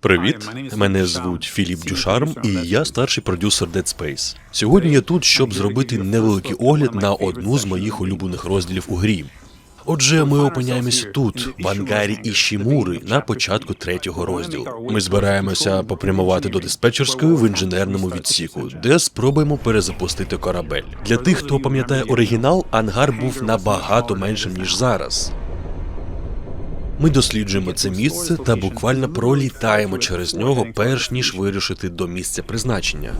Привіт, мене звуть Філіп Дюшарм, і я старший продюсер Dead Space. Сьогодні я тут, щоб зробити невеликий огляд на одну з моїх улюблених розділів у грі. Отже, ми опиняємося тут, в ангарі Ішімури, на початку третього розділу. Ми збираємося попрямувати до диспетчерської в інженерному відсіку, де спробуємо перезапустити корабель. Для тих, хто пам'ятає оригінал, ангар був набагато меншим ніж зараз. Ми досліджуємо це місце та буквально пролітаємо через нього, перш ніж вирушити до місця призначення.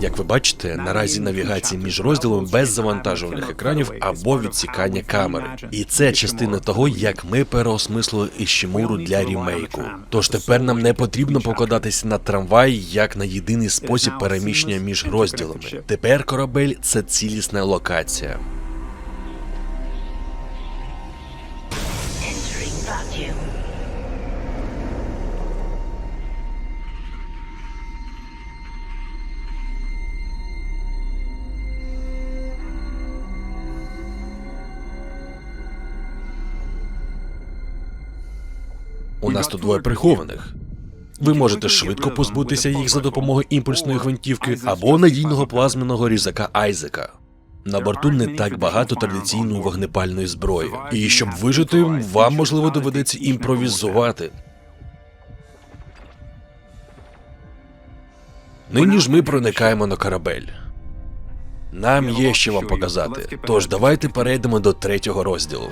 Як ви бачите, наразі навігація між розділами без завантажувальних екранів або відсікання камери. І це частина того, як ми переосмислили Іщимуру для рімейку. Тож тепер нам не потрібно покладатися на трамвай як на єдиний спосіб переміщення між розділами. Тепер корабель це цілісна локація. Vacuum. У нас тут двоє прихованих. Ви можете швидко позбутися їх за допомогою імпульсної гвинтівки або надійного плазменного різака Айзека. На борту не так багато традиційної вогнепальної зброї. І щоб вижити, вам можливо доведеться імпровізувати. Нині ж ми проникаємо на корабель. Нам є що вам показати. Тож давайте перейдемо до третього розділу.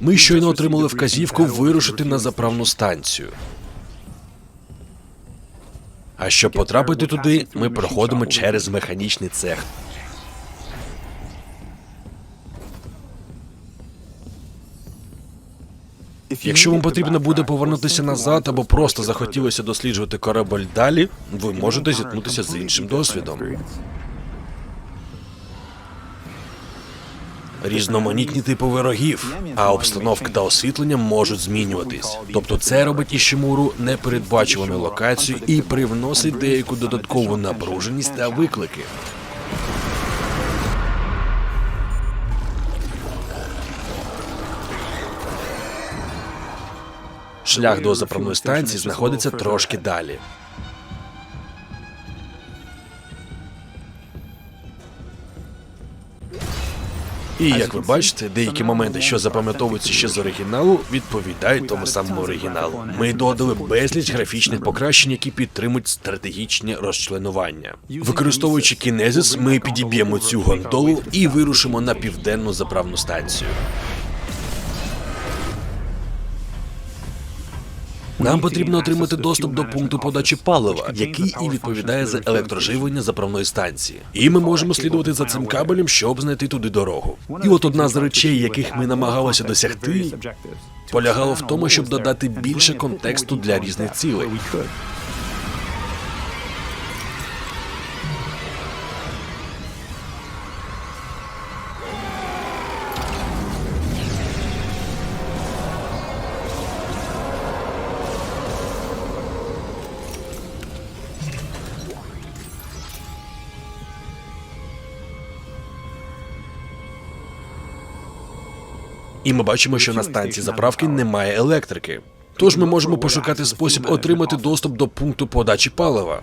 Ми щойно отримали вказівку вирушити на заправну станцію. А щоб потрапити туди, ми проходимо через механічний цех. Якщо вам потрібно буде повернутися назад або просто захотілося досліджувати корабель далі, ви можете зіткнутися з іншим досвідом. Різноманітні типи ворогів, а обстановка та освітлення можуть змінюватись. Тобто це робить Ішимуру непередбачуваною локацією і привносить деяку додаткову напруженість та виклики. Шлях до заправної станції знаходиться трошки далі. І як ви бачите, деякі моменти, що запам'ятовуються ще з оригіналу, відповідають тому самому оригіналу. Ми додали безліч графічних покращень, які підтримують стратегічне розчленування. Використовуючи кінезис, ми підіб'ємо цю гондолу і вирушимо на південну заправну станцію. Нам потрібно отримати доступ до пункту подачі палива, який і відповідає за електроживлення заправної станції. І ми можемо слідувати за цим кабелем, щоб знайти туди дорогу. І от одна з речей, яких ми намагалися досягти, полягало в тому, щоб додати більше контексту для різних цілей. І ми бачимо, що на станції заправки немає електрики. Тож ми можемо пошукати спосіб отримати доступ до пункту подачі палива.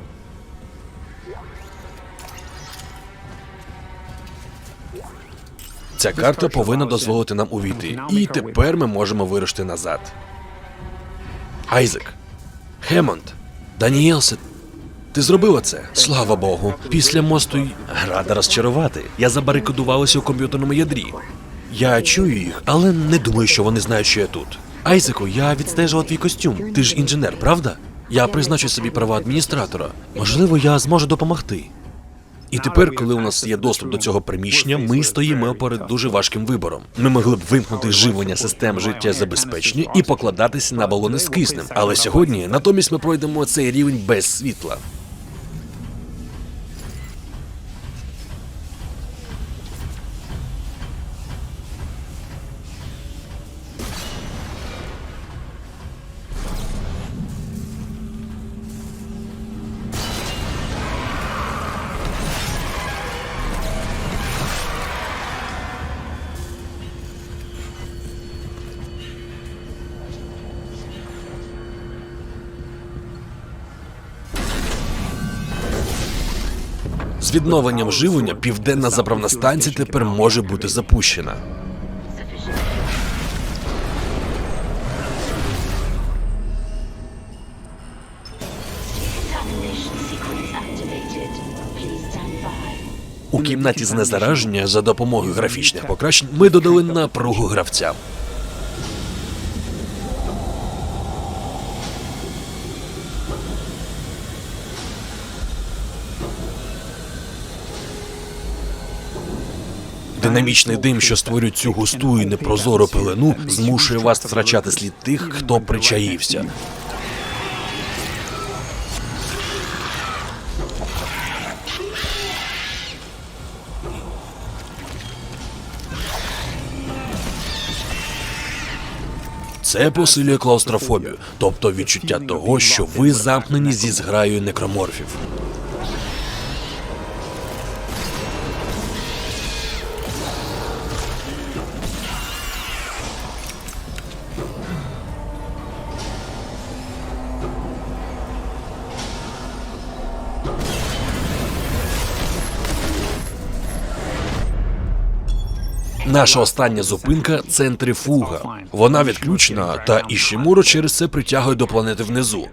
Ця карта повинна дозволити нам увійти. І тепер ми можемо вирушити назад. Айзек, Хемонд, Даніелсе, ти зробила це? Слава Богу. Після мосту й рада розчарувати. Я забарикадувалася у комп'ютерному ядрі. Я чую їх, але не думаю, що вони знають, що я тут. Айзеку, я відстежував твій костюм. Ти ж інженер, правда? Я призначу собі права адміністратора. Можливо, я зможу допомогти. І тепер, коли у нас є доступ до цього приміщення, ми стоїмо перед дуже важким вибором. Ми могли б вимкнути живлення систем життєзабезпечення і покладатися на балони з киснем. Але сьогодні натомість ми пройдемо цей рівень без світла. З відновленням живлення південна заправна станція тепер може бути запущена. У кімнаті знезараження за допомогою графічних покращень ми додали напругу гравцям. Динамічний дим, що створює цю густу і непрозору пелену, змушує вас втрачати слід тих, хто причаївся. Це посилює клаустрофобію, тобто відчуття того, що ви замкнені зі зграєю некроморфів. Наша остання зупинка центрифуга. Вона відключена, та Ішімуро через це притягує до планети внизу.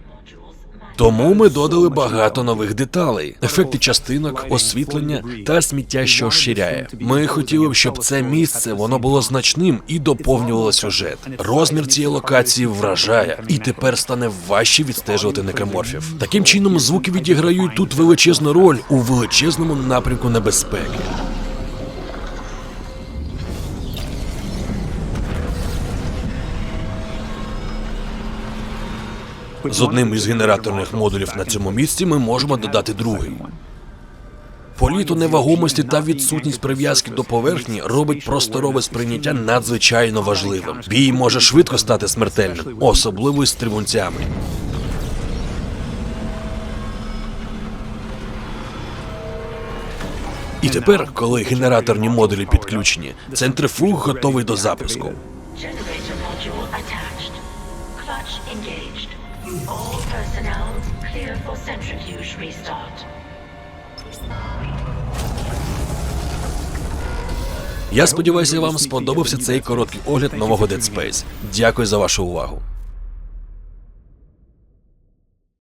Тому ми додали багато нових деталей: ефекти частинок, освітлення та сміття, що розширяє. Ми хотіли б, щоб це місце воно було значним і доповнювало сюжет. Розмір цієї локації вражає, і тепер стане важче відстежувати некроморфів. Таким чином, звуки відіграють тут величезну роль у величезному напрямку небезпеки. З одним із генераторних модулів на цьому місці ми можемо додати другий. Політ у невагомості та відсутність прив'язки до поверхні робить просторове сприйняття надзвичайно важливим. Бій може швидко стати смертельним, особливо з стрибунцями. І тепер, коли генераторні модулі підключені, центрифуг готовий до запуску. For centrifuge restart. Я сподіваюся, вам сподобався цей короткий огляд нового Dead Space. Дякую за вашу увагу.